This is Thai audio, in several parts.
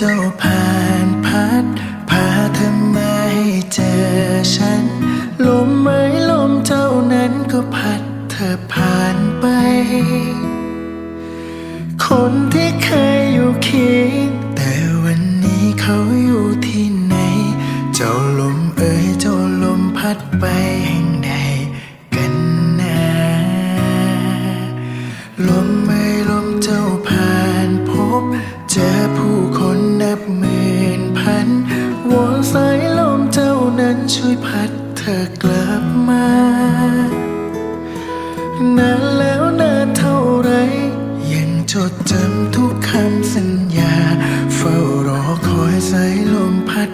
เจ้าผ่านพัดพาเธอมาให้เจอฉัน ลมไม้ลมเจ้านั้นก็พัดเธอผ่านไป คนที่เคยอยู่เคียงแต่วันนี้เขาอยู่ที่ไหน เจ้าลมเอ่ยเจ้าลมพัดไปแห่งใดกันนะลมไม่ลมเจ้าผ่านพบ เจอผู้ ช่วยพัดเธอกลับมานานแล้วนานเท่าไร ยังจดจำทุกคำสัญญา เฝ้ารอคอยสายลมพัด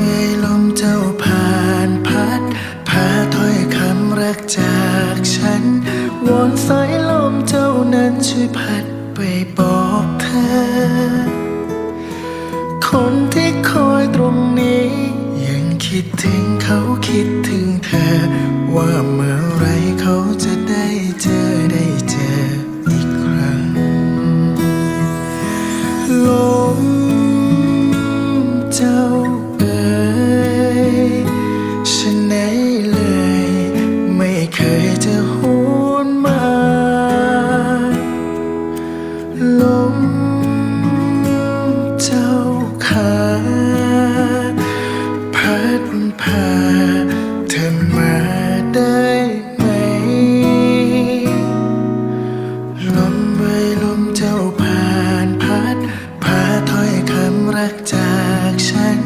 เอ่ยลมเจ้าผ่านพัดพาถ้อยคำรักจากฉัน วอนสายลมเจ้านั้นช่วยพัดไปบอกเธอ คนที่คอยตรงนี้ ยังคิดถึงเขาคิดถึงเธอว่าเมื่อ เธอมาได้ไหม ลมเอ่ยลมเจ้าผ่านพัดพาถ้อยคำรักจากฉัน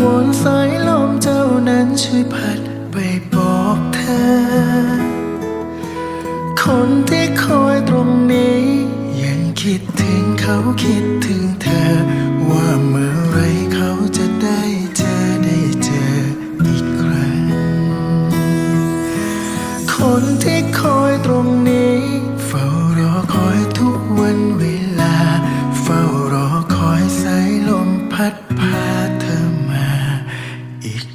วนสายลมเจ้านั้นช่วยพัดไปบอกเธอ คนที่คอยตรงนี้ ยังคิดถึงเขาคิดถึงเธอ รงนี้ เฝ้ารอคอยทุกวันเวลา เฝ้ารอคอยสายลมพัดพาเธอมา อีก